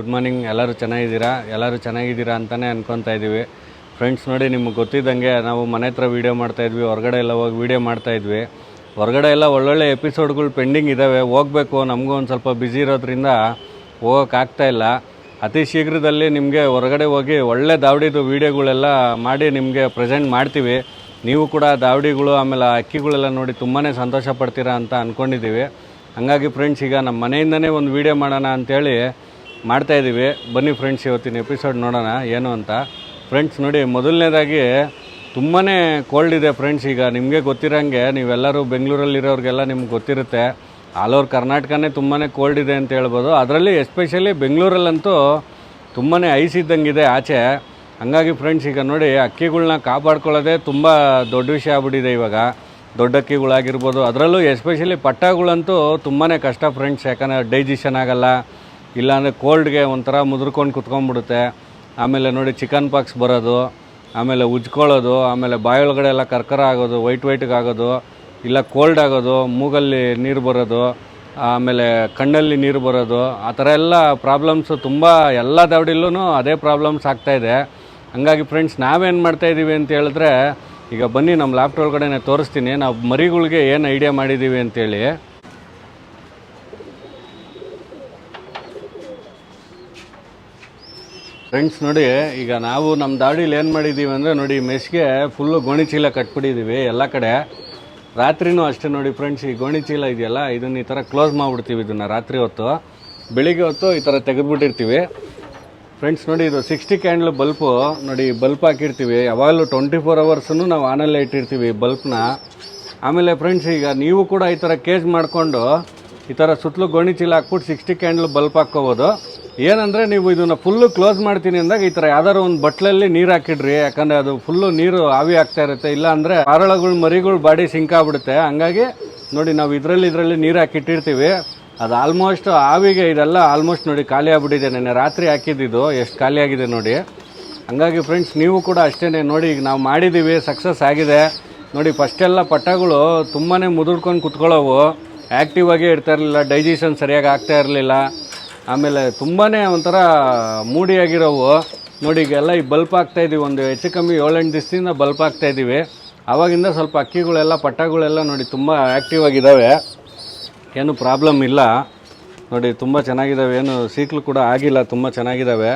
Good morning ಎಲ್ಲರೂ ಚೆನ್ನಾಗಿದ್ದೀರಾ? ಎಲ್ಲರೂ ಚೆನ್ನಾಗಿದ್ದೀರಾ ಅಂತಲೇ ಅನ್ಕೊತಾ ಇದ್ದೀವಿ. ಫ್ರೆಂಡ್ಸ್ ನೋಡಿ, ನಿಮ್ಗೆ ಗೊತ್ತಿದ್ದಂಗೆ ನಾವು ಮನೆ ಹತ್ರ ವೀಡಿಯೋ ಮಾಡ್ತಾಯಿದ್ವಿ ಹೊರಗಡೆ ಎಲ್ಲ ಹೋಗಿ ವೀಡಿಯೋ ಮಾಡ್ತಾಯಿದ್ವಿ ಹೊರಗಡೆ ಎಲ್ಲ ಒಳ್ಳೊಳ್ಳೆ ಎಪಿಸೋಡ್ಗಳು ಪೆಂಡಿಂಗ್ ಇದ್ದಾವೆ ಹೋಗಬೇಕು, ನಮಗೂ ಒಂದು ಸ್ವಲ್ಪ ಬ್ಯುಸಿ ಇರೋದ್ರಿಂದ ಹೋಗೋಕ್ಕಾಗ್ತಾ ಇಲ್ಲ. ಅತಿ ಶೀಘ್ರದಲ್ಲಿ ನಿಮಗೆ ಹೊರಗಡೆ ಹೋಗಿ ಒಳ್ಳೆ ದಾವಡಿದು ವೀಡಿಯೋಗಳೆಲ್ಲ ಮಾಡಿ ನಿಮಗೆ ಪ್ರೆಸೆಂಟ್ ಮಾಡ್ತೀವಿ. ನೀವು ಕೂಡ ದಾವಡಿಗಳು, ಆಮೇಲೆ ಅಕ್ಕಿಗಳೆಲ್ಲ ನೋಡಿ ತುಂಬಾ ಸಂತೋಷ ಪಡ್ತೀರಾ ಅಂತ ಅಂದ್ಕೊಂಡಿದ್ದೀವಿ ಹಾಗಾಗಿ ಫ್ರೆಂಡ್ಸ್ ಈಗ ನಮ್ಮ ಮನೆಯಿಂದನೇ ಒಂದು ವೀಡಿಯೋ ಮಾಡೋಣ ಅಂಥೇಳಿ ಮಾಡ್ತಾಯಿದ್ದೀವಿ ಬನ್ನಿ ಫ್ರೆಂಡ್ಸ್ ಇವತ್ತಿನ ಎಪಿಸೋಡ್ ನೋಡೋಣ, ಏನು ಅಂತ. ಫ್ರೆಂಡ್ಸ್ ನೋಡಿ, ಮೊದಲನೇದಾಗಿ ತುಂಬಾ ಕೋಲ್ಡ್ ಇದೆ ಫ್ರೆಂಡ್ಸ್ ಈಗ ನಿಮಗೆ ಗೊತ್ತಿರೋಂಗೆ, ನೀವೆಲ್ಲರೂ ಬೆಂಗಳೂರಲ್ಲಿರೋರಿಗೆಲ್ಲ ನಿಮ್ಗೆ ಗೊತ್ತಿರುತ್ತೆ. ಆಲ್ ಓವರ್ ಕರ್ನಾಟಕನೇ ತುಂಬಾ ಕೋಲ್ಡ್ ಇದೆ ಅಂತ ಹೇಳ್ಬೋದು. ಅದರಲ್ಲಿ ಎಸ್ಪೆಷಲಿ ಬೆಂಗಳೂರಲ್ಲಂತೂ ತುಂಬಾ ಐಸ್ ಇದ್ದಂಗಿದೆ ಆಚೆ. ಹಂಗಾಗಿ ಫ್ರೆಂಡ್ಸ್ ಈಗ ನೋಡಿ ಅಕ್ಕಿಗಳನ್ನ ಕಾಪಾಡ್ಕೊಳ್ಳೋದೇ ತುಂಬ ದೊಡ್ಡ ವಿಷಯ ಆಗ್ಬಿಟ್ಟಿದೆ ಇವಾಗ. ದೊಡ್ಡ ಅಕ್ಕಿಗಳಾಗಿರ್ಬೋದು. ಅದರಲ್ಲೂ ಎಸ್ಪೆಷಲಿ ಪಟ್ಟಗಳಂತೂ ತುಂಬಾ ಕಷ್ಟ ಫ್ರೆಂಡ್ಸ್ ಯಾಕಂದರೆ ಡೈಜೆಷನ್ ಆಗಲ್ಲ. ಇಲ್ಲಾಂದರೆ ಕೋಲ್ಡ್ಗೆ ಒಂಥರ ಮುದ್ರಕೊಂಡು ಕುತ್ಕೊಂಡ್ಬಿಡುತ್ತೆ. ಆಮೇಲೆ ನೋಡಿ ಚಿಕನ್ ಪಾಕ್ಸ್ ಬರೋದು, ಆಮೇಲೆ ಉಜ್ಕೊಳ್ಳೋದು, ಆಮೇಲೆ ಬಾಯೊಳಗಡೆ ಎಲ್ಲ ಕರ್ಕರ ಆಗೋದು, ವೈಟ್ ವೈಟ್ಗೆ ಆಗೋದು, ಇಲ್ಲ ಕೋಲ್ಡ್ ಆಗೋದು, ಮೂಗಲ್ಲಿ ನೀರು ಬರೋದು, ಆಮೇಲೆ ಕಣ್ಣಲ್ಲಿ ನೀರು ಬರೋದು, ಆ ಥರ ಎಲ್ಲ ಪ್ರಾಬ್ಲಮ್ಸು ತುಂಬ, ಎಲ್ಲ ದಾವಡಿಲ್ಲೂ ಅದೇ ಪ್ರಾಬ್ಲಮ್ಸ್ ಆಗ್ತಾಯಿದೆ ಹಂಗಾಗಿ ಫ್ರೆಂಡ್ಸ್, ನಾವೇನು ಮಾಡ್ತಾಯಿದ್ದೀವಿ ಅಂತ ಹೇಳಿದ್ರೆ, ಈಗ ಬನ್ನಿ ನಮ್ಮ ಲ್ಯಾಪ್ಟಾಪ್ ಒಳಗಡೆ ತೋರಿಸ್ತೀನಿ. ನಾವು ಮರಿಗಳಿಗೆ ಏನು ಐಡಿಯಾ ಮಾಡಿದ್ದೀವಿ ಅಂತೇಳಿ. ಫ್ರೆಂಡ್ಸ್ ನೋಡಿ, ಈಗ ನಾವು ನಮ್ಮ ದಾಡಿಲಿ ಏನು ಮಾಡಿದ್ದೀವಿ ಅಂದರೆ ನೋಡಿ ಮೆಸ್ಗೆ ಫುಲ್ಲು ಗೋಣಿ ಚೀಲ ಕಟ್ಬಿಟ್ಟಿದ್ದೀವಿ ಎಲ್ಲ ಕಡೆ. ರಾತ್ರಿನೂ ಅಷ್ಟೇ ನೋಡಿ ಫ್ರೆಂಡ್ಸ್ ಈ ಗೋಣಿ ಚೀಲ ಇದೆಯಲ್ಲ, ಇದನ್ನು ಈ ಥರ ಕ್ಲೋಸ್ ಮಾಡಿಬಿಡ್ತೀವಿ ಇದನ್ನು ರಾತ್ರಿ ಹೊತ್ತು. ಬೆಳಿಗ್ಗೆ ಹೊತ್ತು ಈ ಥರ ತೆಗೆದುಬಿಟ್ಟಿರ್ತೀವಿ. ಫ್ರೆಂಡ್ಸ್ ನೋಡಿ, ಇದು ಸಿಕ್ಸ್ಟಿ ಕ್ಯಾಂಡ್ಲ್ ಬಲ್ಪು, ನೋಡಿ, ಬಲ್ಪ್ ಹಾಕಿರ್ತೀವಿ. ಯಾವಾಗಲೂ ಟ್ವೆಂಟಿ ಫೋರ್ ಅವರ್ಸನ್ನು ನಾವು ಆನಲ್ಲೇ ಇಟ್ಟಿರ್ತೀವಿ ಬಲ್ಪ್ನ. ಆಮೇಲೆ ಫ್ರೆಂಡ್ಸ್ ಈಗ ನೀವು ಕೂಡ ಈ ಥರ ಕೇಜ್ ಮಾಡಿಕೊಂಡು ಈ ಥರ ಸುತ್ತಲೂ ಗೋಣಿ ಚೀಲ ಹಾಕ್ಬಿಟ್ಟು ಸಿಕ್ಸ್ಟಿ ಕ್ಯಾಂಡ್ಲ್ ಬಲ್ಪ್ ಹಾಕ್ಕೋಬೋದು. ಏನಂದರೆ ನೀವು ಇದನ್ನು ಫುಲ್ಲು ಕ್ಲೋಸ್ ಮಾಡ್ತೀನಿ ಅಂದಾಗ ಈ ಥರ ಯಾವ್ದಾದ್ರು ಒಂದು ಬಟ್ಲಲ್ಲಿ ನೀರು ಹಾಕಿಡ್ರಿ, ಯಾಕಂದರೆ ಅದು ಫುಲ್ಲು ನೀರು ಆವಿ ಆಗ್ತಾ ಇರುತ್ತೆ. ಇಲ್ಲ ಅಂದರೆ ಪಾರಳಗಳು ಮರಿಗಳು ಬಾಡಿ ಸಿಂಕ್ ಆಗ್ಬಿಡುತ್ತೆ. ಹಂಗಾಗಿ ನೋಡಿ ನಾವು ಇದರಲ್ಲಿ ಇದರಲ್ಲಿ ನೀರು ಹಾಕಿಟ್ಟಿರ್ತೀವಿ ಅದು ಆಲ್ಮೋಸ್ಟ್ ಆವಿಗೆ ಇದೆಲ್ಲ ಆಲ್ಮೋಸ್ಟ್ ನೋಡಿ ಖಾಲಿ ಆಗಿಬಿಟ್ಟಿದೆ. ನೆನ್ನೆ ರಾತ್ರಿ ಹಾಕಿದ್ದಿದ್ದು, ಎಷ್ಟು ಖಾಲಿ ಆಗಿದೆ ನೋಡಿ. ಹಂಗಾಗಿ ಫ್ರೆಂಡ್ಸ್ ನೀವು ಕೂಡ ಅಷ್ಟೇ ನೋಡಿ, ಈಗ ನಾವು ಮಾಡಿದ್ದೀವಿ ಸಕ್ಸಸ್ ಆಗಿದೆ. ನೋಡಿ ಫಸ್ಟೆಲ್ಲ ಪಟ್ಟಗಳು ತುಂಬಾ ಮುದುಡ್ಕೊಂಡು ಕುತ್ಕೊಳ್ಳೋವು. ಆ್ಯಕ್ಟಿವ್ ಆಗೇ ಇರ್ತಾ ಇರಲಿಲ್ಲ ಡೈಜೆಷನ್ ಸರಿಯಾಗಿ ಆಗ್ತಾ ಇರಲಿಲ್ಲ. ಆಮೇಲೆ ತುಂಬಾ ಒಂಥರ ಮೂಡಿಯಾಗಿರೋವು. ನೋಡಿ, ಈಗೆಲ್ಲ ಈ ಬಲ್ಪ್ ಆಗ್ತಾ ಇದೀವಿ. ಒಂದು ಹೆಚ್ಚು ಕಮ್ಮಿ ಏಳೆಂಟು ದಿವಸದಿಂದ ಬಲ್ಪ್ ಆಗ್ತಾ ಇದ್ದೀವಿ ಆವಾಗಿಂದ ಸ್ವಲ್ಪ ಅಕ್ಕಿಗಳೆಲ್ಲ, ಪಟ್ಟಗಳೆಲ್ಲ ನೋಡಿ ತುಂಬ ಆ್ಯಕ್ಟಿವ್ ಆಗಿದ್ದಾವೆ ಏನು ಪ್ರಾಬ್ಲಮ್ ಇಲ್ಲ. ನೋಡಿ, ತುಂಬ ಚೆನ್ನಾಗಿದ್ದಾವೆ ಏನು ಸೀಕ್ಲು ಕೂಡ ಆಗಿಲ್ಲ, ತುಂಬ ಚೆನ್ನಾಗಿದ್ದಾವೆ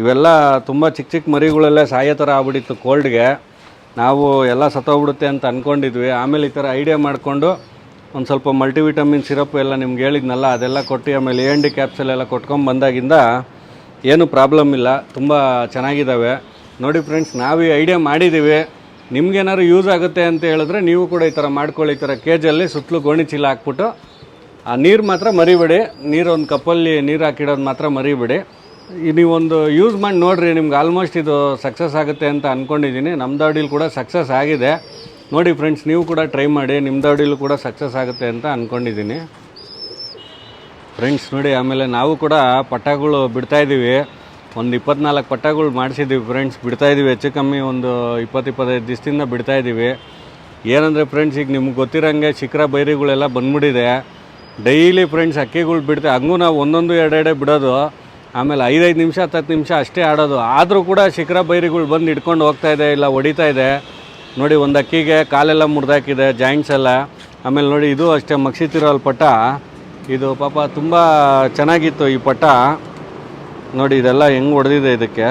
ಇವೆಲ್ಲ ತುಂಬ ಚಿಕ್ಕ ಚಿಕ್ಕ ಮರಿಗಳೆಲ್ಲ ಸಾಯೋ ಥರ ಆಗ್ಬಿಟ್ಟಿತ್ತು ಕೋಲ್ಡ್ಗೆ ನಾವು ಎಲ್ಲ ಸತ್ತೋಗ್ಬಿಡುತ್ತೆ ಅಂತ ಅಂದ್ಕೊಂಡಿದ್ವಿ ಆಮೇಲೆ ಈ ಥರ ಐಡಿಯಾ ಮಾಡಿಕೊಂಡು ಒಂದು ಸ್ವಲ್ಪ ಮಲ್ಟಿವಿಟಮಿನ್ ಸಿರಪ್ ಎಲ್ಲ ನಿಮ್ಗೆ ಹೇಳಿದ್ನಲ್ಲ, ಅದೆಲ್ಲ ಕೊಟ್ಟು ಆಮೇಲೆ ಎ ಎನ್ ಡಿ ಕ್ಯಾಪ್ಸಲ್ ಎಲ್ಲ ಕೊಟ್ಕೊಂಡು ಬಂದಾಗಿಂದ ಏನು ಪ್ರಾಬ್ಲಮ್ ಇಲ್ಲ, ತುಂಬ ಚೆನ್ನಾಗಿದ್ದಾವೆ ನೋಡಿ ಫ್ರೆಂಡ್ಸ್ ನಾವು ಐಡಿಯಾ ಮಾಡಿದ್ದೀವಿ ನಿಮ್ಗೇನಾದ್ರು ಯೂಸ್ ಆಗುತ್ತೆ ಅಂತ ಹೇಳಿದ್ರೆ ನೀವು ಕೂಡ ಈ ಥರ ಮಾಡ್ಕೊಳ್ಳಿ, ಈ ಥರ ಕೇಜಲ್ಲಿ ಸುತ್ತಲೂ ಗೋಣಿ ಚೀಲ ಹಾಕ್ಬಿಟ್ಟು, ಆ ನೀರು ಮಾತ್ರ ಮರಿಬೇಡಿ. ನೀರು ಒಂದು ಕಪ್ಪಲ್ಲಿ ನೀರು ಹಾಕಿಡೋದು ಮಾತ್ರ ಮರಿಬೇಡಿ. ನೀವೊಂದು ಯೂಸ್ ಮಾಡಿ ನೋಡಿರಿ, ನಿಮ್ಗೆ ಆಲ್ಮೋಸ್ಟ್ ಇದು ಸಕ್ಸಸ್ ಆಗುತ್ತೆ ಅಂತ ಅಂದ್ಕೊಂಡಿದ್ದೀನಿ ನಮ್ಮ ದಾವಡಿಲಿ ಕೂಡ ಸಕ್ಸಸ್ ಆಗಿದೆ. ನೋಡಿ ಫ್ರೆಂಡ್ಸ್ ನೀವು ಕೂಡ ಟ್ರೈ ಮಾಡಿ ನಿಮ್ಮ ದಾವಡಿಲೂ ಕೂಡ ಸಕ್ಸಸ್ ಆಗುತ್ತೆ ಅಂತ ಅಂದ್ಕೊಂಡಿದ್ದೀನಿ ಫ್ರೆಂಡ್ಸ್ ನೋಡಿ, ಆಮೇಲೆ ನಾವು ಕೂಡ ಪಟ್ಟಗಳು ಬಿಡ್ತಾಯಿದ್ದೀವಿ ಒಂದು ಇಪ್ಪತ್ನಾಲ್ಕು ಪಟ್ಟಗಳು ಮಾಡಿಸಿದ್ದೀವಿ ಫ್ರೆಂಡ್ಸ್ ಬಿಡ್ತಾಯಿದ್ದೀವಿ ಹೆಚ್ಚು ಕಮ್ಮಿ ಒಂದು ಇಪ್ಪತ್ತು ಇಪ್ಪತ್ತೈದು ದಿವಸದಿಂದ ಬಿಡ್ತಾಯಿದ್ದೀವಿ ಏನಂದರೆ ಫ್ರೆಂಡ್ಸ್ ಈಗ ನಿಮ್ಗೆ ಗೊತ್ತಿರೋಂಗೆ ಶಿಖರ ಬೈರಿಗಳೆಲ್ಲ ಬಂದ್ಬಿಟ್ಟಿದೆ. ಡೈಲಿ ಫ್ರೆಂಡ್ಸ್ ಅಕ್ಕಿಗಳು ಬಿಡ್ತೆ, ಹಂಗೂ ನಾವು ಒಂದೊಂದು ಎರಡೆರಡೆ ಬಿಡೋದು. ಆಮೇಲೆ ಐದೈದು ನಿಮಿಷ ಹತ್ತು ನಿಮಿಷ ಅಷ್ಟೇ ಆಡೋದು. ಆದರೂ ಕೂಡ ಶಿಖರ ಬೈರಿಗಳು ಬಂದು ಹಿಡ್ಕೊಂಡು ಹೋಗ್ತಾಯಿದೆ ಇಲ್ಲ ಹೊಡಿತಾ ನೋಡಿ, ಒಂದು ಅಕ್ಕಿಗೆ ಕಾಲೆಲ್ಲ ಮುರಿದಾಕಿದೆ ಜಾಯಿಂಟ್ಸ್ ಎಲ್ಲ. ಆಮೇಲೆ ನೋಡಿ, ಇದು ಅಷ್ಟೇ ಮಗ್ಸಿತಿರೋಲ್ ಪಟ್ಟ. ಇದು ಪಾಪ ತುಂಬ ಚೆನ್ನಾಗಿತ್ತು ಈ ಪಟ್ಟ. ನೋಡಿ, ಇದೆಲ್ಲ ಹೆಂಗೆ ಹೊಡೆದಿದೆ ಇದಕ್ಕೆ.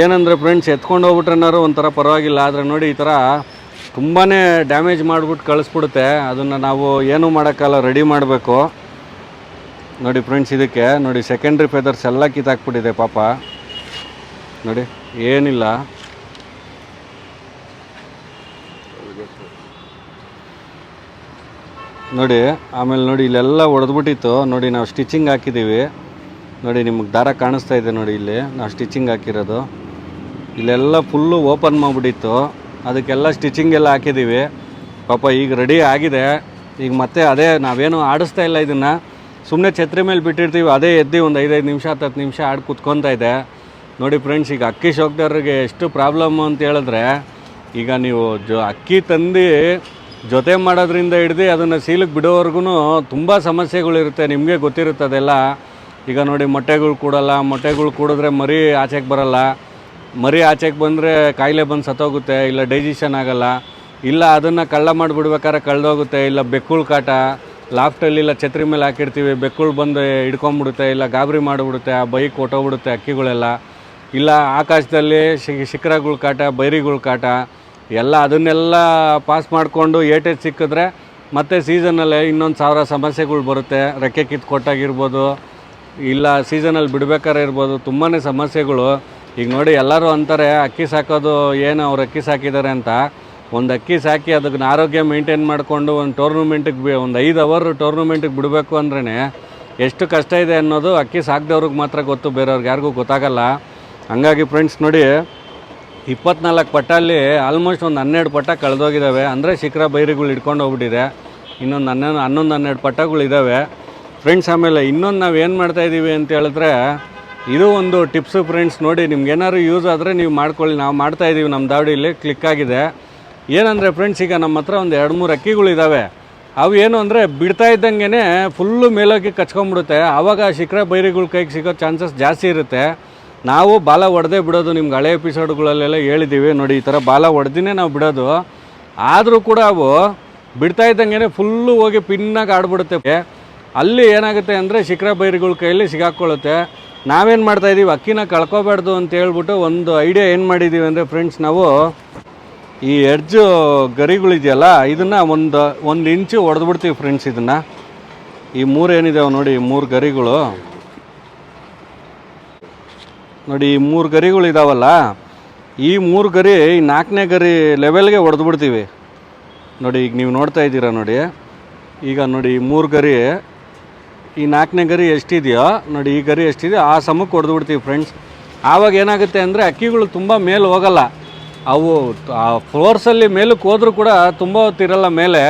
ಏನಂದರೆ ಫ್ರೆಂಡ್ಸ್ ಎತ್ಕೊಂಡು ಹೋಗ್ಬಿಟ್ರೆನಾರು ಒಂಥರ ಪರವಾಗಿಲ್ಲ. ಆದರೆ ನೋಡಿ, ಈ ಥರ ತುಂಬಾ ಡ್ಯಾಮೇಜ್ ಮಾಡಿಬಿಟ್ಟು ಕಳಿಸ್ಬಿಡುತ್ತೆ. ಅದನ್ನು ನಾವು ಏನೂ ಮಾಡೋಕ್ಕಲ್ಲ ರೆಡಿ ಮಾಡಬೇಕು. ನೋಡಿ ಫ್ರೆಂಡ್ಸ್ ಇದಕ್ಕೆ. ನೋಡಿ ಸೆಕೆಂಡ್ರಿ ಫೆದರ್ಸ್ ಎಲ್ಲ ಕಿತ್ತಾಕ್ಬಿಟ್ಟಿದೆ ಪಾಪ. ನೋಡಿ, ಏನಿಲ್ಲ. ನೋಡಿ, ಆಮೇಲೆ ನೋಡಿ, ಇಲ್ಲೆಲ್ಲ ಒಡೆದ್ಬಿಟ್ಟಿತ್ತು. ನೋಡಿ, ನಾವು ಸ್ಟಿಚಿಂಗ್ ಹಾಕಿದ್ದೀವಿ. ನೋಡಿ, ನಿಮಗೆ ದಾರ ಕಾಣಿಸ್ತಾ ಇದೆ ನೋಡಿ ಇಲ್ಲಿ. ನಾವು ಸ್ಟಿಚಿಂಗ್ ಹಾಕಿರೋದು. ಇಲ್ಲೆಲ್ಲ ಫುಲ್ಲು ಓಪನ್ ಮಾಡಿಬಿಟ್ಟಿತ್ತು. ಅದಕ್ಕೆಲ್ಲ ಸ್ಟಿಚಿಂಗ್ ಎಲ್ಲ ಹಾಕಿದ್ದೀವಿ. ಪಾಪ, ಈಗ ರೆಡಿ ಆಗಿದೆ. ಈಗ ಮತ್ತೆ ಅದೇ, ನಾವೇನು ಆಡಿಸ್ತಾ ಇಲ್ಲ ಇದನ್ನು. ಸುಮ್ಮನೆ ಛತ್ರಿ ಮೇಲೆ ಬಿಟ್ಟಿರ್ತೀವಿ. ಅದೇ ಎದ್ದು ಒಂದು ಐದೈದು ನಿಮಿಷ, ಹತ್ತು ಹತ್ತು ನಿಮಿಷ ಆಡಿ ಕೂತ್ಕೊತಾ ಇದೆ. ನೋಡಿ ಫ್ರೆಂಡ್ಸ್ ಈಗ ಅಕ್ಕಿ ಶೋಕ್ದವ್ರಿಗೆ ಎಷ್ಟು ಪ್ರಾಬ್ಲಮ್ಮು ಅಂತ ಹೇಳಿದ್ರೆ, ಈಗ ನೀವು ಜೊ ಅಕ್ಕಿ ತಂದು ಜೊತೆ ಮಾಡೋದ್ರಿಂದ ಹಿಡ್ದು ಅದನ್ನು ಸೀಲಕ್ಕೆ ಬಿಡೋವರೆಗೂ ತುಂಬ ಸಮಸ್ಯೆಗಳಿರುತ್ತೆ. ನಿಮಗೆ ಗೊತ್ತಿರುತ್ತೆ ಅದೆಲ್ಲ. ಈಗ ನೋಡಿ, ಮೊಟ್ಟೆಗಳು ಕೂಡಲ್ಲ. ಮೊಟ್ಟೆಗಳು ಕೂಡಿದ್ರೆ ಮರಿ ಆಚೆಗೆ ಬರಲ್ಲ. ಮರಿ ಆಚೆಗೆ ಬಂದರೆ ಕಾಯಿಲೆ ಬಂದು ಸತ್ತೋಗುತ್ತೆ, ಇಲ್ಲ ಡೈಜೆಷನ್ ಆಗಲ್ಲ. ಇಲ್ಲ ಅದನ್ನು ಕಳ್ಳ ಮಾಡಿಬಿಡ್ಬೇಕಾದ್ರೆ ಕಳೆದೋಗುತ್ತೆ, ಇಲ್ಲ ಬೆಕ್ಕುಳು ಕಾಟ. ಲಾಫ್ಟಲ್ಲಿ ಇಲ್ಲ ಛತ್ರಿ ಮೇಲೆ ಹಾಕಿರ್ತೀವಿ, ಬೆಕ್ಕುಳು ಬಂದು ಹಿಡ್ಕೊಂಬಿಡುತ್ತೆ, ಇಲ್ಲ ಗಾಬರಿ ಮಾಡಿಬಿಡುತ್ತೆ, ಆ ಬೈಕ್ ಹೊಟ್ಟೋಗ್ಬಿಡುತ್ತೆ ಅಕ್ಕಿಗಳೆಲ್ಲ. ಇಲ್ಲ ಆಕಾಶದಲ್ಲಿ ಶಿ ಶಿಖರಗಳ ಕಾಟ, ಬೈರಿಗಳ ಕಾಟ. ಎಲ್ಲ ಅದನ್ನೆಲ್ಲ ಪಾಸ್ ಮಾಡಿಕೊಂಡು ಏಟೇಜ್ ಸಿಕ್ಕಿದ್ರೆ ಮತ್ತೆ ಸೀಸನಲ್ಲಿ ಇನ್ನೊಂದು ಸಾವಿರ ಸಮಸ್ಯೆಗಳು ಬರುತ್ತೆ. ರೆಕ್ಕೆ ಕಿತ್ತು ಕೊಟ್ಟಾಗಿರ್ಬೋದು, ಇಲ್ಲ ಸೀಸನಲ್ಲಿ ಬಿಡ್ಬೇಕಾರೆ ಇರ್ಬೋದು ತುಂಬಾ ಸಮಸ್ಯೆಗಳು. ಈಗ ನೋಡಿ ಎಲ್ಲರೂ ಅಂತಾರೆ, ಅಕ್ಕಿ ಸಾಕೋದು ಏನು? ಅವ್ರು ಅಕ್ಕಿ ಸಾಕಿದ್ದಾರೆ ಅಂತ. ಒಂದು ಅಕ್ಕಿ ಸಾಕಿ ಅದಕ್ಕೆ ಆರೋಗ್ಯ ಮೇಂಟೈನ್ ಮಾಡಿಕೊಂಡು ಒಂದು ಟೂರ್ನಮೆಂಟಿಗೆ ಒಂದು ಐದು ಅವರ್ ಟೋರ್ನಮೆಂಟಿಗೆ ಬಿಡಬೇಕು ಅಂದ್ರೇ ಎಷ್ಟು ಕಷ್ಟ ಇದೆ ಅನ್ನೋದು ಅಕ್ಕಿ ಸಾಕಿದವ್ರಿಗೆ ಮಾತ್ರ ಗೊತ್ತು, ಬೇರೆಯವ್ರಿಗೆ ಯಾರಿಗೂ ಗೊತ್ತಾಗಲ್ಲ. ಹಂಗಾಗಿ ಫ್ರೆಂಡ್ಸ್ ನೋಡಿ ಇಪ್ಪತ್ನಾಲ್ಕು ಪಟ್ಟಲ್ಲಿ ಆಲ್ಮೋಸ್ಟ್ ಒಂದು ಹನ್ನೆರಡು ಪಟ್ಟ ಕಳೆದೋಗಿದ್ದಾವೆ ಅಂದರೆ ಶಿಖರ ಬೈರಿಗಳು ಹಿಡ್ಕೊಂಡು ಹೋಗ್ಬಿಟ್ಟಿದೆ. ಇನ್ನೊಂದು ಹನ್ನೊಂದು ಹನ್ನೊಂದು ಹನ್ನೆರಡು ಪಟ್ಟಗಳು ಇದ್ದಾವೆ ಫ್ರೆಂಡ್ಸ್ ಆಮೇಲೆ ಇನ್ನೊಂದು ನಾವು ಏನು ಮಾಡ್ತಾಯಿದ್ದೀವಿ ಅಂತ ಹೇಳಿದ್ರೆ, ಇದು ಒಂದು ಟಿಪ್ಸು ಫ್ರೆಂಡ್ಸ್ ನೋಡಿ, ನಿಮ್ಗೆ ಏನಾದ್ರು ಯೂಸ್ ಆದರೆ ನೀವು ಮಾಡ್ಕೊಳ್ಳಿ. ನಾವು ಮಾಡ್ತಾಯಿದ್ದೀವಿ ನಮ್ಮ ದಾವಡಿಯಲ್ಲಿ ಕ್ಲಿಕ್ ಆಗಿದೆ. ಏನಂದರೆ ಫ್ರೆಂಡ್ಸ್ ಈಗ ನಮ್ಮ ಹತ್ರ ಒಂದು ಎರಡು ಮೂರು ಅಕ್ಕಿಗಳಿದ್ದಾವೆ ಅವು ಏನು ಅಂದರೆ ಬಿಡ್ತಾ ಇದ್ದಂಗೆ ಫುಲ್ಲು ಮೇಲೋಗಿ ಕಚ್ಕೊಂಡ್ಬಿಡುತ್ತೆ. ಆವಾಗ ಶಿಖರ ಬೈರಿಗಳ ಕೈಗೆ ಸಿಗೋ ಚಾನ್ಸಸ್ ಜಾಸ್ತಿ ಇರುತ್ತೆ. ನಾವು ಬಾಲ ಹೊಡೆದೇ ಬಿಡೋದು ನಿಮ್ಗೆ ಹಳೆ ಎಪಿಸೋಡ್ಗಳಲ್ಲೆಲ್ಲ ಹೇಳಿದ್ದೀವಿ. ನೋಡಿ, ಈ ಥರ ಬಾಲ ಹೊಡೆದಿನೇ ನಾವು ಬಿಡೋದು. ಆದರೂ ಕೂಡ ಅವು ಬಿಡ್ತಾ ಇದ್ದಂಗೆ ಫುಲ್ಲು ಹೋಗಿ ಪಿನ್ನಾಗಿ ಆಡ್ಬಿಡುತ್ತೆ. ಅಲ್ಲಿ ಏನಾಗುತ್ತೆ ಅಂದರೆ ಶಿಖರ ಬೈರಿಗಳ ಕೈಯಲ್ಲಿ ಸಿಗಾಕೊಳ್ಳುತ್ತೆ. ನಾವೇನು ಮಾಡ್ತಾಯಿದ್ದೀವಿ ಅಕ್ಕಿನ ಕಳ್ಕೊಬಾರ್ದು ಅಂತ ಹೇಳ್ಬಿಟ್ಟು ಒಂದು ಐಡಿಯಾ ಏನು ಮಾಡಿದ್ದೀವಿ ಅಂದರೆ ಫ್ರೆಂಡ್ಸ್ ನಾವು ಈ ಎಡ್ಜು ಗರಿಗಳಿದೆಯಲ್ಲ, ಇದನ್ನು ಒಂದು ಒಂದು ಇಂಚು ಹೊಡೆದ್ಬಿಡ್ತೀವಿ ಫ್ರೆಂಡ್ಸ್ ಇದನ್ನು. ಈ ಮೂರು ಏನಿದಾವೆ ನೋಡಿ ಮೂರು ಗರಿಗಳು. ನೋಡಿ, ಈ ಮೂರು ಗರಿಗಳು ಇದಾವಲ್ಲ, ಈ ಮೂರು ಗರಿ ನಾಲ್ಕನೇ ಗರಿ ಲೆವೆಲ್ಗೆ ಹೊಡೆದ್ಬಿಡ್ತೀವಿ ನೋಡಿ, ಈಗ ನೀವು ನೋಡ್ತಾ ಇದ್ದೀರಾ ನೋಡಿ, ಈಗ ನೋಡಿ, ಈ ಮೂರು ಗರಿ ಈ ನಾಲ್ಕನೇ ಗರಿ ಎಷ್ಟಿದೆಯೋ, ನೋಡಿ, ಈ ಗರಿ ಎಷ್ಟಿದೆಯೋ ಆ ಸಮಕ್ಕೆ ಹೊಡೆದ್ಬಿಡ್ತೀವಿ ಫ್ರೆಂಡ್ಸ್ ಆವಾಗ ಏನಾಗುತ್ತೆ ಅಂದರೆ, ಅಕ್ಕಿಗಳು ತುಂಬ ಮೇಲೆ ಹೋಗಲ್ಲ. ಅವು ಆ ಫ್ಲೋರ್ಸಲ್ಲಿ ಮೇಲಕ್ಕೆ ಹೋದರೂ ಕೂಡ ತುಂಬ ಹೊತ್ತಿರಲ್ಲ ಮೇಲೆ.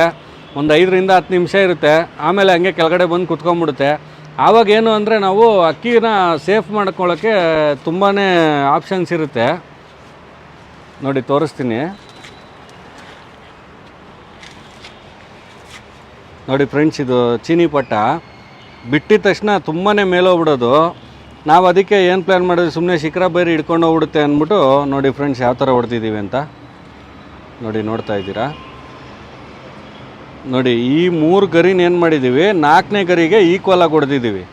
ಒಂದು ಐದರಿಂದ ಹತ್ತು ನಿಮಿಷ ಇರುತ್ತೆ. ಆಮೇಲೆ ಹಂಗೆ ಕೆಳಗಡೆ ಬಂದು ಕುತ್ಕೊಂಡ್ಬಿಡುತ್ತೆ. ಆವಾಗ ಏನು ಅಂದರೆ ನಾವು ಅಕ್ಕಿನ ಸೇಫ್ ಮಾಡ್ಕೊಳ್ಳೋಕ್ಕೆ ತುಂಬಾ ಆಪ್ಷನ್ಸ್ ಇರುತ್ತೆ. ನೋಡಿ, ತೋರಿಸ್ತೀನಿ. ನೋಡಿ ಫ್ರೆಂಡ್ಸ್, ಇದು ಚೀನಿ ಪಟ್ಟ. ಬಿಟ್ಟಿದ ತಕ್ಷಣ ತುಂಬಾ ಮೇಲೋಗ್ಬಿಡೋದು. ನಾವು ಅದಕ್ಕೆ ಏನು ಪ್ಲ್ಯಾನ್ ಮಾಡಿದ್ವಿ? ಸುಮ್ಮನೆ ಶಿಖರ ಬೈರಿ ಹಿಡ್ಕೊಂಡು ಹೋಗ್ಬಿಡುತ್ತೆ ಅಂದ್ಬಿಟ್ಟು ನೋಡಿ ಫ್ರೆಂಡ್ಸ್, ಯಾವ ಥರ ಹೊಡ್ತಿದ್ದೀವಿ ಅಂತ. ನೋಡಿ, ನೋಡ್ತಾ ಇದ್ದೀರಾ? ನೋಡಿ, ಈ ಮೂರು ಗರಿನ ಏನು ಮಾಡಿದ್ದೀವಿ ನಾಲ್ಕನೇ ಗರಿಗೆ ಈಕ್ವಲ್ ಆಗಿ ಹೊಡೆದಿದ್ದೀವಿ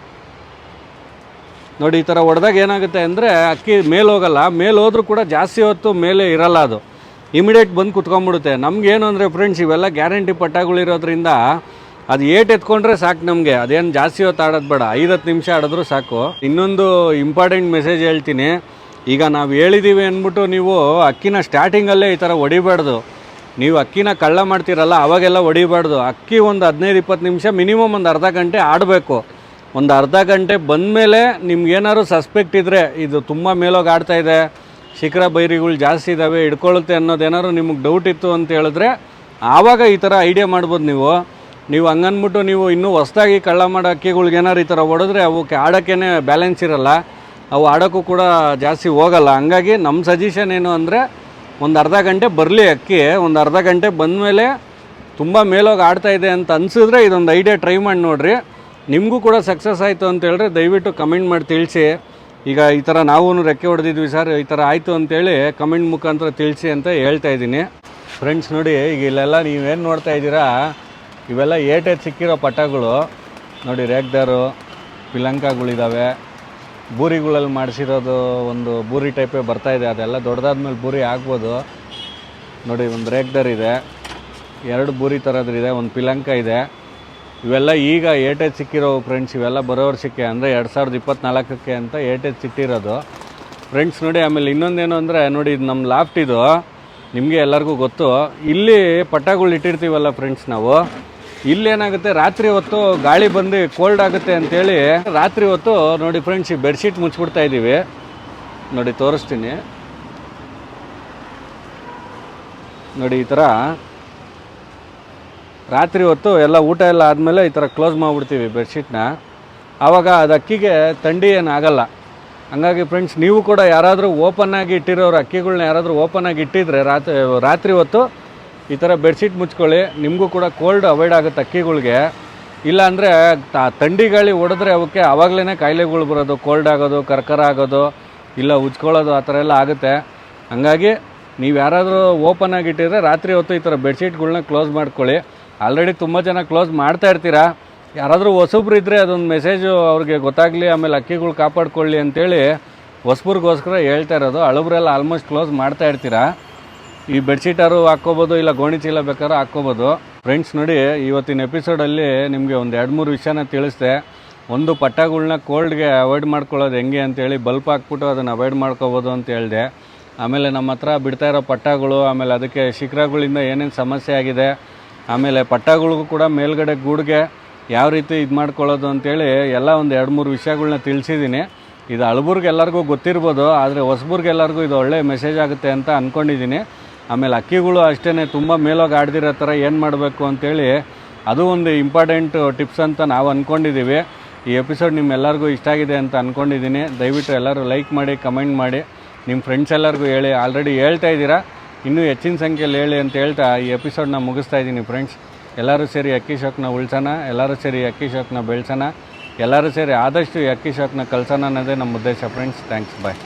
ನೋಡಿ, ಈ ಥರ ಹೊಡೆದಾಗ ಏನಾಗುತ್ತೆ ಅಂದರೆ, ಅಕ್ಕಿ ಮೇಲೆ ಹೋಗಲ್ಲ, ಮೇಲೆ ಹೋದ್ರೂ ಕೂಡ ಜಾಸ್ತಿ ಹೊತ್ತು ಮೇಲೆ ಇರಲ್ಲ ಅದು. ಇಮಿಡಿಯೇಟ್ ಬಂದು ಕುತ್ಕೊಂಡ್ಬಿಡುತ್ತೆ. ನಮಗೇನು ಅಂದರೆ ಫ್ರೆಂಡ್ಸ್ ಇವೆಲ್ಲ ಗ್ಯಾರಂಟಿ ಪಟ್ಟಗಳಿರೋದ್ರಿಂದ ಅದು ಏಟ್ ಎತ್ಕೊಂಡ್ರೆ ಸಾಕು ನಮಗೆ. ಅದೇನು ಜಾಸ್ತಿ ಹೊತ್ತು ಆಡೋದು ಬೇಡ. ಐದತ್ತು ನಿಮಿಷ ಆಡಿದ್ರೂ ಸಾಕು. ಇನ್ನೊಂದು ಇಂಪಾರ್ಟೆಂಟ್ ಮೆಸೇಜ್ ಹೇಳ್ತೀನಿ. ಈಗ ನಾವು ಹೇಳಿದ್ದೀವಿ ಅಂದ್ಬಿಟ್ಟು ನೀವು ಅಕ್ಕಿನ ಸ್ಟಾರ್ಟಿಂಗಲ್ಲೇ ಈ ಥರ ಹೊಡಿಬಾರ್ದು. ನೀವು ಅಕ್ಕಿನ ಕಳ್ಳ ಮಾಡ್ತೀರಲ್ಲ, ಅವಾಗೆಲ್ಲ ಹೊಡಿಬಾರ್ದು ಅಕ್ಕಿ ಒಂದು ಹದಿನೈದು, ಇಪ್ಪತ್ತು ನಿಮಿಷ ಮಿನಿಮಮ್ ಒಂದು ಅರ್ಧ ಗಂಟೆ ಆಡಬೇಕು. ಒಂದು ಅರ್ಧ ಗಂಟೆ ಬಂದಮೇಲೆ ನಿಮ್ಗೇನಾದ್ರು ಸಸ್ಪೆಕ್ಟ್ ಇದ್ದರೆ ಇದು ತುಂಬ ಮೇಲೋಗಿ ಆಡ್ತಾ ಇದೆ, ಶಿಖರ ಬೈರಿಗಳು ಜಾಸ್ತಿ ಇದ್ದಾವೆ ಹಿಡ್ಕೊಳ್ಳುತ್ತೆ ಅನ್ನೋದೇನಾದ್ರು ನಿಮಗೆ ಡೌಟ್ ಇತ್ತು ಅಂತ ಹೇಳಿದ್ರೆ, ಆವಾಗ ಈ ಥರ ಐಡಿಯಾ ಮಾಡ್ಬೋದು ನೀವು. ನೀವು ಹಂಗನ್ಬಿಟ್ಟು ನೀವು ಇನ್ನೂ ಹೊಸ್ದಾಗಿ ಕಳ್ಳ ಮಾಡೋ ಅಕ್ಕಿಗಳ್ಗೆ ಏನಾದ್ರು ಈ ಥರ ಹೊಡೆದ್ರೆ ಅವಕ್ಕೆ ಆಡೋಕ್ಕೇ ಬ್ಯಾಲೆನ್ಸ್ ಇರಲ್ಲ. ಅವು ಆಡೋಕ್ಕೂ ಕೂಡ ಜಾಸ್ತಿ ಹೋಗಲ್ಲ. ಹಂಗಾಗಿ ನಮ್ಮ ಸಜೆಷನ್ ಏನು ಅಂದರೆ ಒಂದು ಅರ್ಧ ಗಂಟೆ ಬರಲಿ ಅಕ್ಕಿ, ಒಂದು ಅರ್ಧ ಗಂಟೆ ಬಂದಮೇಲೆ ತುಂಬ ಮೇಲೋಗಿ ಆಡ್ತಾ ಇದೆ ಅಂತ ಅನಿಸಿದ್ರೆ ಇದೊಂದು ಐಡಿಯಾ ಟ್ರೈ ಮಾಡಿ ನೋಡಿರಿ. ನಿಮಗೂ ಕೂಡ ಸಕ್ಸಸ್ ಆಯಿತು ಅಂತ ಹೇಳಿದ್ರೆ ದಯವಿಟ್ಟು ಕಮೆಂಟ್ ಮಾಡಿ ತಿಳಿಸಿ. ಈಗ ಈ ಥರ ನಾವೂ ರೆಕ್ಕೆ ಹೊಡೆದಿದ್ವಿ ಸರ್ ಈ ಥರ ಆಯಿತು ಅಂತೇಳಿ ಕಮೆಂಟ್ ಮುಖಾಂತರ ತಿಳಿಸಿ ಅಂತ ಹೇಳ್ತಾ ಇದ್ದೀನಿ. ಫ್ರೆಂಡ್ಸ್ ನೋಡಿ, ಈಗ ಇಲ್ಲೆಲ್ಲ ನೀವೇನು ನೋಡ್ತಾ ಇದ್ದೀರಾ? ಇವೆಲ್ಲ ಏಟೇಟ್ ಸಿಕ್ಕಿರೋ ಪಟಗಳು. ನೋಡಿ, ರೇಗ್ದಾರು ಪಿಲಂಕಾಗಳಿದ್ದಾವೆ ಬೂರಿಗಳಲ್ಲಿ ಮಾಡಿಸಿರೋದು ಒಂದು ಬೂರಿ ಟೈಪೇ ಬರ್ತಾ ಇದೆ. ಅದೆಲ್ಲ ದೊಡ್ಡದಾದ್ಮೇಲೆ ಬೂರಿ ಆಗ್ಬೋದು. ನೋಡಿ, ಒಂದು ರೇಗ್ದರ್ ಇದೆ. ಎರಡು ಬೂರಿ ಥರದ್ರಿದೆ ಒಂದು ಪಿಲಂಕ ಇದೆ. ಇವೆಲ್ಲ ಈಗ ಏಟೇಜ್ ಸಿಕ್ಕಿರೋ ಫ್ರೆಂಡ್ಸ್ ಇವೆಲ್ಲ ಬರೋ ವರ್ಷಕ್ಕೆ ಅಂದರೆ ಎರಡು ಸಾವಿರದ ಇಪ್ಪತ್ತ್ನಾಲ್ಕಕ್ಕೆ ಅಂತ ಏಟೇಜ್ ಸಿಟ್ಟಿರೋದು. ಫ್ರೆಂಡ್ಸ್ ನೋಡಿ, ಆಮೇಲೆ ಇನ್ನೊಂದೇನು ಅಂದರೆ, ನೋಡಿ, ಇದು ನಮ್ಮ ಲಾಫ್ಟ್ ಇದು. ನಿಮಗೆ ಎಲ್ಲರಿಗೂ ಗೊತ್ತು. ಇಲ್ಲಿ ಪಟ್ಟಾಗಳು ಇಟ್ಟಿರ್ತೀವಲ್ಲ ಫ್ರೆಂಡ್ಸ್ ನಾವು. ಇಲ್ಲಿ ಏನಾಗುತ್ತೆ ರಾತ್ರಿ ಹೊತ್ತು ಗಾಳಿ ಬಂದು ಕೋಲ್ಡ್ ಆಗುತ್ತೆ ಅಂತೇಳಿ ರಾತ್ರಿ ಹೊತ್ತು ನೋಡಿ ಫ್ರೆಂಡ್ಸ್ ಈ ಬೆಡ್ಶೀಟ್ ಮುಚ್ಚಿಬಿಡ್ತಾ ಇದ್ದೀವಿ ನೋಡಿ ತೋರಿಸ್ತೀನಿ. ನೋಡಿ ಈ ಥರ ರಾತ್ರಿ ಹೊತ್ತು ಎಲ್ಲ ಊಟ ಎಲ್ಲ ಆದಮೇಲೆ ಈ ಥರ ಕ್ಲೋಸ್ ಮಾಡಿಬಿಡ್ತೀವಿ ಬೆಡ್ಶೀಟ್ನ ಆವಾಗ ಅದು ಅಕ್ಕಿಗೆ ಥಂಡಿ ಏನು ಆಗಲ್ಲ. ಹಂಗಾಗಿ ಫ್ರೆಂಡ್ಸ್ ನೀವು ಕೂಡ ಯಾರಾದರೂ ಓಪನ್ ಆಗಿ ಇಟ್ಟಿರೋರು ಅಕ್ಕಿಗಳನ್ನ ಯಾರಾದರೂ ಓಪನ್ ಆಗಿ ಇಟ್ಟಿದ್ರೆ ರಾತ್ರಿ ರಾತ್ರಿ ಹೊತ್ತು ಈ ಥರ ಬೆಡ್ಶೀಟ್ ಮುಚ್ಕೊಳ್ಳಿ. ನಿಮಗೂ ಕೂಡ ಕೋಲ್ಡ್ ಅವಾಯ್ಡ್ ಆಗುತ್ತೆ ಅಕ್ಕಿಗಳಿಗೆ. ಇಲ್ಲಾಂದರೆ ಥಂಡಿ ಗಾಳಿ ಹೊಡೆದ್ರೆ ಅವಕ್ಕೆ ಆವಾಗಲೇ ಕಾಯಿಲೆಗಳು ಬರೋದು, ಕೋಲ್ಡ್ ಆಗೋದು, ಕರ್ಕರ ಆಗೋದು, ಇಲ್ಲ ಉಜ್ಕೊಳ್ಳೋದು ಆ ಥರ ಎಲ್ಲ ಆಗುತ್ತೆ. ಹಂಗಾಗಿ ನೀವು ಯಾರಾದರೂ ಓಪನ್ ಆಗಿಟ್ಟಿದ್ರೆ ರಾತ್ರಿ ಹೊತ್ತು ಈ ಥರ ಬೆಡ್ಶೀಟ್ಗಳನ್ನ ಕ್ಲೋಸ್ ಮಾಡ್ಕೊಳ್ಳಿ. ಆಲ್ರೆಡಿ ತುಂಬ ಜನ ಕ್ಲೋಸ್ ಮಾಡ್ತಾ ಇರ್ತೀರಾ? ಯಾರಾದರೂ ಹೊಸಬ್ರು ಇದ್ದರೆ ಅದೊಂದು ಮೆಸೇಜು ಅವ್ರಿಗೆ ಗೊತ್ತಾಗಲಿ, ಆಮೇಲೆ ಅಕ್ಕಿಗಳು ಕಾಪಾಡ್ಕೊಳ್ಳಿ ಅಂತೇಳಿ ಹೊಸಬ್ರಿಗೋಸ್ಕರ ಹೇಳ್ತಾ ಇರೋದು. ಹಳಬ್ರೆಲ್ಲ ಆಲ್ಮೋಸ್ಟ್ ಕ್ಲೋಸ್ ಮಾಡ್ತಾ ಇರ್ತೀರಾ? ಈ ಬೆಡ್ಶೀಟಾರು ಹಾಕ್ಕೋಬೋದು, ಇಲ್ಲ ಗೋಣಿ ಚೀಲ ಬೇಕಾದ್ರೂ ಹಾಕ್ಕೋಬೋದು. ಫ್ರೆಂಡ್ಸ್ ನೋಡಿ, ಇವತ್ತಿನ ಎಪಿಸೋಡಲ್ಲಿ ನಿಮಗೆ ಒಂದು ಎರಡು ಮೂರು ವಿಷಯನ ತಿಳಿಸಿದೆ. ಒಂದು ಪಟ್ಟಗಳನ್ನ ಕೋಲ್ಡ್ಗೆ ಅವಾಯ್ಡ್ ಮಾಡ್ಕೊಳ್ಳೋದು ಹೆಂಗೆ ಅಂತೇಳಿ ಬಲ್ಪ್ ಹಾಕ್ಬಿಟ್ಟು ಅದನ್ನು ಅವಾಯ್ಡ್ ಮಾಡ್ಕೋಬೋದು ಅಂತ ಹೇಳಿದೆ. ಆಮೇಲೆ ನಮ್ಮ ಹತ್ರ ಬಿಡ್ತಾ ಇರೋ ಪಟ್ಟಗಳು, ಆಮೇಲೆ ಅದಕ್ಕೆ ಶಿಖರಗಳಿಂದ ಏನೇನು ಸಮಸ್ಯೆ ಆಗಿದೆ, ಆಮೇಲೆ ಪಟ್ಟಗಳಿಗೂ ಕೂಡ ಮೇಲ್ಗಡೆ ಗೂಡ್ಗೆ ಯಾವ ರೀತಿ ಇದು ಮಾಡ್ಕೊಳ್ಳೋದು ಅಂತೇಳಿ ಎಲ್ಲ ಒಂದು ಎರಡು ಮೂರು ವಿಷಯಗಳನ್ನ ತಿಳಿಸಿದ್ದೀನಿ. ಇದು ಅಳಬುರ್ಗೆ ಎಲ್ಲರಿಗೂ ಗೊತ್ತಿರ್ಬೋದು, ಆದರೆ ಹೊಸಬುರ್ಗೆಲ್ಲರಿಗೂ ಇದು ಒಳ್ಳೆಯ ಮೆಸೇಜ್ ಆಗುತ್ತೆ ಅಂತ ಅಂದ್ಕೊಂಡಿದ್ದೀನಿ ಆಮೇಲೆ ಅಕ್ಕಿಗಳು ಅಷ್ಟೇ ತುಂಬ ಮೇಲೋಗಿ ಆಡ್ದಿರೋ ಥರ ಏನು ಮಾಡಬೇಕು ಅಂತೇಳಿ ಅದು ಒಂದು ಇಂಪಾರ್ಟೆಂಟ್ ಟಿಪ್ಸ್ ಅಂತ ನಾವು ಅಂದ್ಕೊಂಡಿದ್ದೀವಿ ಈ ಎಪಿಸೋಡ್ ನಿಮ್ಮೆಲ್ಲರಿಗೂ ಇಷ್ಟ ಆಗಿದೆ ಅಂತ ಅಂದ್ಕೊಂಡಿದ್ದೀನಿ ದಯವಿಟ್ಟು ಎಲ್ಲರೂ ಲೈಕ್ ಮಾಡಿ, ಕಮೆಂಟ್ ಮಾಡಿ. ನಿಮ್ಮ ಫ್ರೆಂಡ್ಸ್ ಎಲ್ಲರಿಗೂ ಹೇಳಿ. ಆಲ್ರೆಡಿ ಹೇಳ್ತಾ ಇದ್ದೀರಾ. ಇನ್ನೂ ಹೆಚ್ಚಿನ ಸಂಖ್ಯೆಯಲ್ಲಿ ಹೇಳಿ ಅಂತ ಹೇಳ್ತಾ ಈ ಎಪಿಸೋಡ್ನ ಮುಗಿಸ್ತಾ ಇದ್ದೀನಿ ಫ್ರೆಂಡ್ಸ್. ಎಲ್ಲರೂ ಸೇರಿ ಅಕ್ಕಿ ಶಾಕ್ನ ಉಳ್ಸೋಣ, ಎಲ್ಲರೂ ಸೇರಿ ಅಕ್ಕಿ ಶಾಕ್ನ ಬೆಳೆಸೋಣ, ಎಲ್ಲರೂ ಸೇರಿ ಆದಷ್ಟು ಈ ಅಕ್ಕಿ ಶಾಕ್ನ ಕಲ್ಸೋಣ ಅನ್ನೋದೇ ನಮ್ಮ ಉದ್ದೇಶ ಫ್ರೆಂಡ್ಸ್. ಥ್ಯಾಂಕ್ಸ್. ಬಾಯ್.